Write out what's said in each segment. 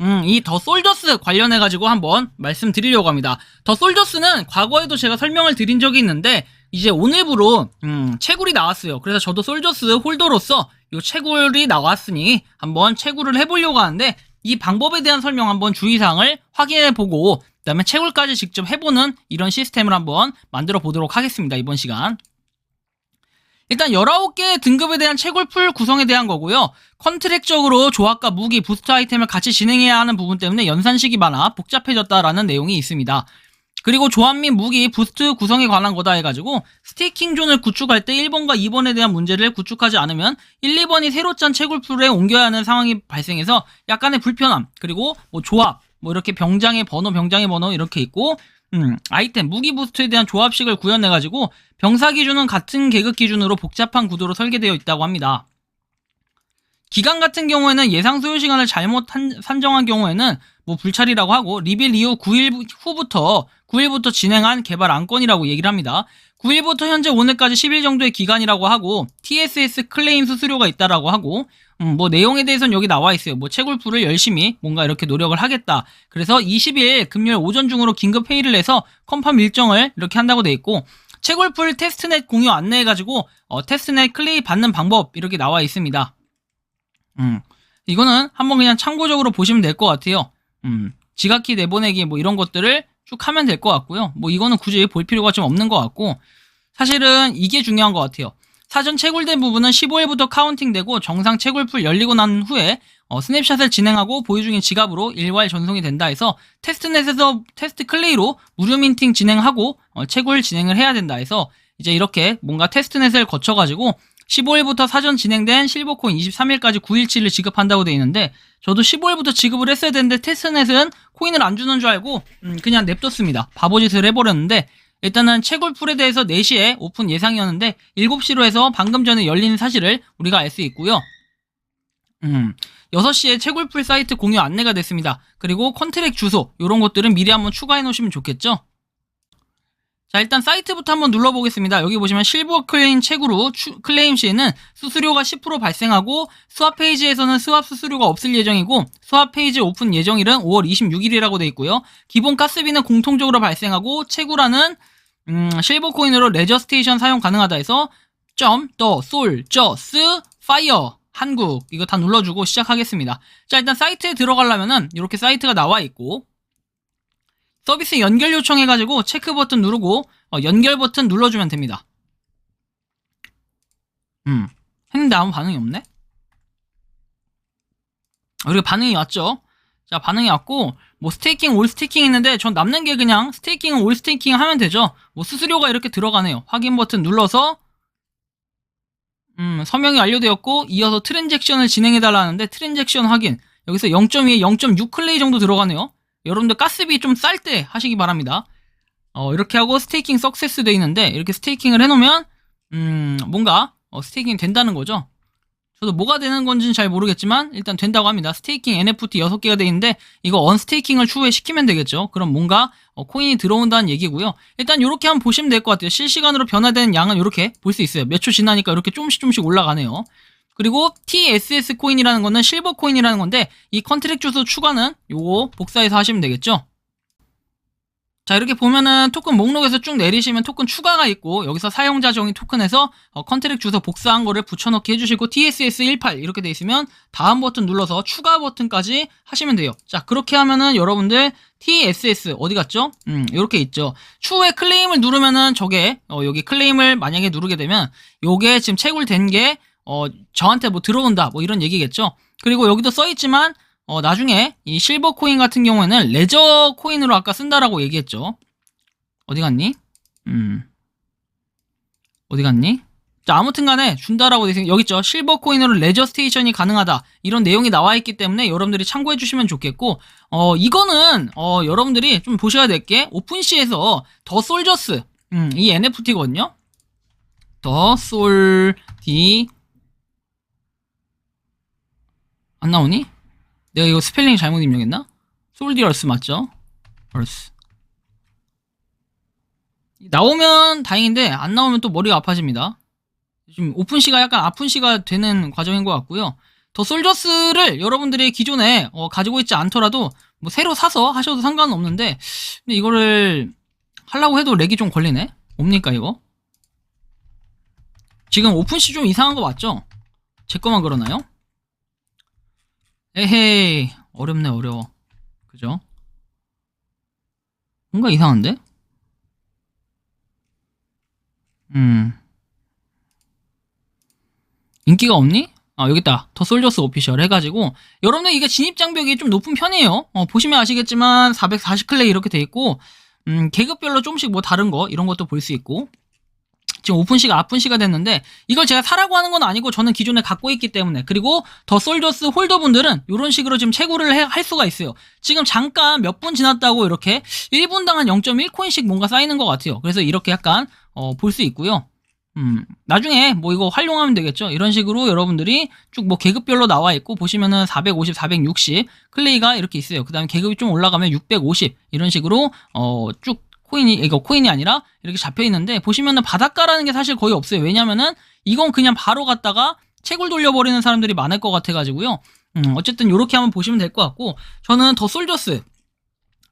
음, 이 더 솔저스 관련해 가지고 한번 말씀드리려고 합니다. 더 솔저스는 과거에도 제가 설명을 드린 적이 있는데 이제 오늘부로 음, 채굴이 나왔어요. 그래서 저도 솔저스 홀더로서 이 채굴이 나왔으니 한번 채굴을 해보려고 하는데 이 방법에 대한 설명 한번 주의사항을 확인해 보고 그 다음에 채굴까지 직접 해보는 이런 시스템을 한번 만들어 보도록 하겠습니다. 이번 시간. 일단 19개의 등급에 대한 채굴풀 구성에 대한 거고요. 컨트랙적으로 조합과 무기, 부스트 아이템을 같이 진행해야 하는 부분 때문에 연산식이 많아 복잡해졌다라는 내용이 있습니다. 그리고 조합 및 무기, 부스트 구성에 관한 거다 해가지고 스테이킹 존을 구축할 때 1번과 2번에 대한 문제를 구축하지 않으면 1, 2번이 새로 짠 채굴풀에 옮겨야 하는 상황이 발생해서 약간의 불편함, 그리고 뭐 조합, 뭐 이렇게 병장의 번호, 병장의 번호 이렇게 있고 음, 아이템, 무기 부스트에 대한 조합식을 구현해가지고 병사 기준은 같은 계급 기준으로 복잡한 구도로 설계되어 있다고 합니다. 기간 같은 경우에는 예상 소요 시간을 잘못 한- 산정한 경우에는 뭐 불찰이라고 하고 리빌 이후 9일 후부터 9일부터 진행한 개발 안건이라고 얘기를 합니다. 9일부터 현재 오늘까지 10일 정도의 기간이라고 하고 TSS 클레임 수수료가 있다라고 하고 음, 뭐 내용에 대해서는 여기 나와 있어요. 뭐 채굴풀을 열심히 뭔가 이렇게 노력을 하겠다. 그래서 20일 금요일 오전 중으로 긴급 회의를 해서 컨펌 일정을 이렇게 한다고 돼 있고 채굴풀 테스트넷 공유 안내해가지고 어, 테스트넷 클레이 받는 방법 이렇게 나와 있습니다. 음, 이거는 한번 그냥 참고적으로 보시면 될 것 같아요. 음, 지각키 내보내기 뭐 이런 것들을 쭉 하면 될 것 같고요. 뭐 이거는 굳이 볼 필요가 좀 없는 것 같고 사실은 이게 중요한 것 같아요. 사전 채굴된 부분은 15일부터 카운팅되고 정상 채굴풀 열리고 난 후에 어, 스냅샷을 진행하고 보유 중인 지갑으로 일괄 전송이 된다 해서 테스트넷에서 테스트 클레이로 무료 민팅 진행하고 어, 채굴 진행을 해야 된다 해서 이제 이렇게 뭔가 테스트넷을 거쳐가지고 15일부터 사전 진행된 실버코인 23일까지 9일치를 지급한다고 돼 있는데 저도 15일부터 지급을 했어야 되는데 테스트넷은 코인을 안 주는 줄 알고 음, 그냥 냅뒀습니다. 바보짓을 해버렸는데 일단은 채굴풀에 대해서 4시에 오픈 예상이었는데 7시로 해서 방금 전에 열린 사실을 우리가 알 수 있고요. 음, 6시에 채굴풀 사이트 공유 안내가 됐습니다. 그리고 컨트랙 주소 이런 것들은 미리 한번 추가해 놓으시면 좋겠죠. 자 일단 사이트부터 한번 눌러보겠습니다. 여기 보시면 실버 클레임 채굴 추, 클레임 시에는 수수료가 10% 발생하고 수합 페이지에서는 수합 수수료가 없을 예정이고 수합 페이지 오픈 예정일은 5월 26일이라고 돼 있고요. 기본 가스비는 공통적으로 발생하고 채굴하는 음, 실버 코인으로 레저 스테이션 사용 가능하다 해서 점, 더, 솔, 저 스, 파이어, 한국 이거 다 눌러주고 시작하겠습니다. 자 일단 사이트에 들어가려면은 이렇게 사이트가 나와 있고 서비스 연결 요청해가지고 체크 버튼 누르고 어, 연결 버튼 눌러주면 됩니다. 음 했는데 아무 반응이 없네. 그리고 반응이 왔죠. 자 반응이 왔고 뭐 스테이킹 올 스테이킹 있는데 전 남는 게 그냥 스테이킹은 올 스테이킹 하면 되죠. 뭐 수수료가 이렇게 들어가네요. 확인 버튼 눌러서 음, 서명이 완료되었고 이어서 트랜잭션을 진행해 달라는데 트랜잭션 확인 여기서 0.2에 0.6 클레이 정도 들어가네요. 여러분들 가스비 좀 쌀 때 하시기 바랍니다. 어, 이렇게 하고 스테이킹 석세스 돼 있는데 이렇게 스테이킹을 해놓으면 음, 뭔가 어, 스테이킹이 된다는 거죠. 저도 뭐가 되는 건지는 잘 모르겠지만 일단 된다고 합니다. 스테이킹 NFT 6개가 돼 있는데 이거 언스테이킹을 추후에 시키면 되겠죠. 그럼 뭔가 어, 코인이 들어온다는 얘기고요. 일단 이렇게 한번 보시면 될 것 같아요. 실시간으로 변화되는 양은 이렇게 볼 수 있어요. 몇 초 지나니까 이렇게 조금씩 조금씩 올라가네요. 그리고 TSS 코인이라는 거는 실버 코인이라는 건데 이 컨트랙 주소 추가는 요거 복사해서 하시면 되겠죠. 자 이렇게 보면은 토큰 목록에서 쭉 내리시면 토큰 추가가 있고 여기서 사용자 정의 토큰에서 어, 컨트랙 주소 복사한 거를 붙여넣기 해주시고 TSS 18 이렇게 돼 있으면 다음 버튼 눌러서 추가 버튼까지 하시면 돼요. 자 그렇게 하면은 여러분들 TSS 어디 갔죠? 음 이렇게 있죠. 추후에 클레임을 누르면은 저게 어, 여기 클레임을 만약에 누르게 되면 요게 지금 채굴된 게 어, 저한테 뭐 들어온다 뭐 이런 얘기겠죠. 그리고 여기도 써 있지만 어, 나중에 이 실버 코인 같은 경우에는 레저 코인으로 아까 쓴다라고 얘기했죠. 어디 갔니? 음. 어디 갔니? 자, 아무튼 간에 준다라고 돼 있으니 여기 있죠. 실버 코인으로 레저 스테이션이 가능하다. 이런 내용이 나와 있기 때문에 여러분들이 참고해 주시면 좋겠고 어, 이거는 어, 여러분들이 좀 보셔야 될 게 오픈시에서 더 솔저스 음, 이 NFT거든요. 더 솔디 안 나오니? 내가 이거 스펠링 잘못 입력했나? 솔디얼스 맞죠? 얼스 나오면 다행인데 안 나오면 또 머리가 아파집니다. 지금 오픈 시가 약간 아픈 시가 되는 과정인 것 같고요. 더 솔저스를 여러분들이 기존에 어, 가지고 있지 않더라도 뭐 새로 사서 하셔도 상관은 없는데 근데 이거를 하려고 해도 렉이 좀 걸리네. 뭡니까 이거? 지금 오픈시 좀 이상한 거 맞죠? 제 거만 그러나요? 에헤이 어렵네 어려워 그죠? 뭔가 이상한데? 음 인기가 없니? 아 여기 있다 더 솔저스 오피셜 해가지고 여러분들 이게 진입 장벽이 좀 높은 편이에요 어, 보시면 아시겠지만 440 클레이 이렇게 돼 있고 음, 계급별로 조금씩 뭐 다른 거 이런 것도 볼 수 있고 지금 오픈시가 아픈시가 됐는데 이걸 제가 사라고 하는 건 아니고 저는 기존에 갖고 있기 때문에 그리고 더 솔저스 홀더분들은 이런 식으로 지금 채굴을 해- 할 수가 있어요 지금 잠깐 몇 분 지났다고 이렇게 1분당 한 0.1코인씩 뭔가 쌓이는 것 같아요 그래서 이렇게 약간 어, 볼 수 있고요 음, 나중에 뭐 이거 활용하면 되겠죠. 이런 식으로 여러분들이 쭉 뭐 계급별로 나와 있고 보시면은 450, 460 클레이가 이렇게 있어요. 그 다음에 계급이 좀 올라가면 650 이런 식으로 어 쭉 코인이 이거 코인이 아니라 이렇게 잡혀 있는데 보시면은 바닷가라는 게 사실 거의 없어요. 왜냐면은 이건 그냥 바로 갔다가 채굴 돌려버리는 사람들이 많을 것 같아가지고요. 음, 어쨌든 이렇게 한번 보시면 될 것 같고 저는 더 솔저스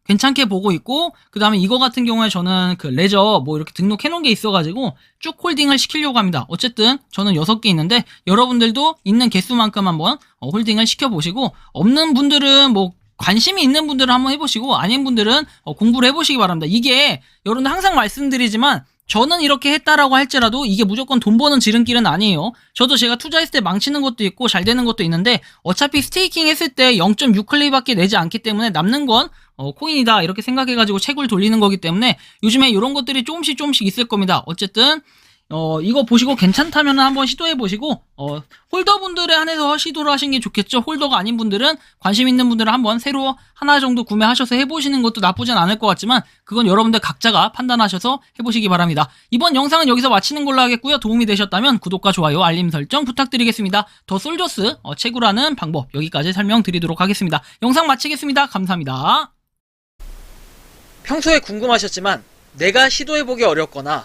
괜찮게 보고 있고 그 다음에 이거 같은 경우에 저는 그 레저 뭐 이렇게 등록해 놓은 게 있어가지고 쭉 홀딩을 시키려고 합니다. 어쨌든 저는 6개 있는데 여러분들도 있는 개수만큼 한번 어, 홀딩을 시켜보시고 없는 분들은 뭐 관심이 있는 분들은 한번 해보시고 아닌 분들은 어, 공부를 해보시기 바랍니다. 이게 여러분들 항상 말씀드리지만 저는 이렇게 했다라고 할지라도 이게 무조건 돈 버는 지름길은 아니에요. 저도 제가 투자했을 때 망치는 것도 있고 잘 되는 것도 있는데 어차피 스테이킹 했을 때 0.6클레이밖에 내지 않기 때문에 남는 건 어, 코인이다 이렇게 생각해가지고 책을 돌리는 거기 때문에 요즘에 이런 것들이 조금씩 조금씩 있을 겁니다. 어쨌든 어, 이거 보시고 괜찮다면 한번 시도해 보시고 어, 홀더분들에 한해서 시도를 하시는 게 좋겠죠. 홀더가 아닌 분들은 관심 있는 분들은 한번 새로 하나 정도 구매하셔서 해보시는 것도 나쁘진 않을 것 같지만 그건 여러분들 각자가 판단하셔서 해보시기 바랍니다. 이번 영상은 여기서 마치는 걸로 하겠고요. 도움이 되셨다면 구독과 좋아요, 알림 설정 부탁드리겠습니다. 더 솔저스 어, 채굴하는 방법 여기까지 설명드리도록 하겠습니다. 영상 마치겠습니다. 감사합니다. 평소에 궁금하셨지만 내가 시도해보기 어렵거나